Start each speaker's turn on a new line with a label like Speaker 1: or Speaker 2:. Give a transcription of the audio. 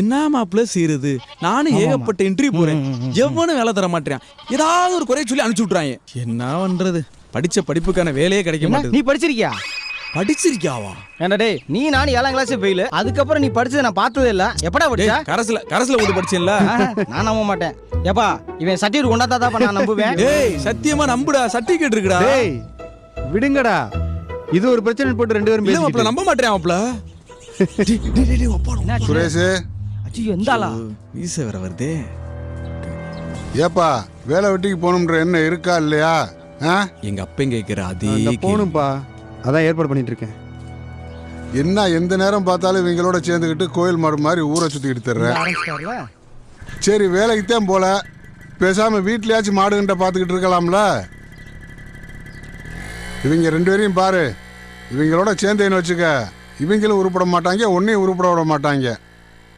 Speaker 1: என்ன மாப்பிள்ள செய்யறது நானும் ஏகப்பட்ட இன்டர்வியூ போறேன். எவனும் வேலை தர மாட்டேன் ஏதாவது ஒரு குறைய சொல்லி அனுப்பிச்சு விட்றாங்க என்ன பண்றது? படிச்ச படிப்புக்கான வேலையே கிடைக்க மாட்டேங்குது
Speaker 2: நீ படிச்சிருக்கியா?
Speaker 1: படிச்சிருக்கியாவா?
Speaker 2: டேய் நீ நானும் ஏழாம் கிளாஸ் ஃபெயில் அதுக்கப்புறம் நீ படிச்சதை நான் பார்த்ததே இல்ல. எப்படா படிச்சா?
Speaker 1: கரஸ்ல கரஸ்ல விட்டு படிச்சேன்ல.
Speaker 2: நான் நம்ப மாட்டேன். ஏப்பா இவன் சர்டிஃபிகேட் கொண்டாத்தா தான் நான் நம்புவேன்.
Speaker 1: டேய் சத்தியமா நம்புடா. சர்டிபிகேட் இருக்குடா.
Speaker 3: டேய் விடுங்கடா. இது ஒரு பிரச்சனை போட்டு ரெண்டு பேரும்.
Speaker 1: நம்ப மாட்டேன்.
Speaker 2: என்னாச்சு?
Speaker 4: சுரேஷ்.
Speaker 2: அச்சோ எந்த ஆளா
Speaker 1: வீச வேற வருதே.
Speaker 4: ஏப்பா வேலை வெட்டிக்கு போகணுன்ற என்ன இருக்கா இல்லையா? ஆ?
Speaker 1: எங்க அப்பன் கேக்குற அதே கேள்வி.
Speaker 3: போகணும்ப்பா. அதான் ஏற்பாடு பண்ணிட்டு இருக்கேன்
Speaker 4: என்ன எந்த நேரம் பார்த்தாலும் இவங்களோட சேர்ந்துக்கிட்டு கோயில் மாடு மாதிரி ஊரை சுற்றிக்கிட்டு தர்ற.
Speaker 2: ஆரம்பிச்சிட்டார்ல
Speaker 4: சரி வேலைக்கு தான் போல. பேசாம வீட்லயாச்சும் மாடுகிட்ட பார்த்துக்கிட்டு இருக்கலாம்ல. இவங்க ரெண்டு பேரையும் பாரு. இவங்களோட சேர்ந்தேன்னு வச்சுக்க. இவங்களும் உருப்பட மாட்டாங்க உன்னையும் உருப்பட விட மாட்டாங்க.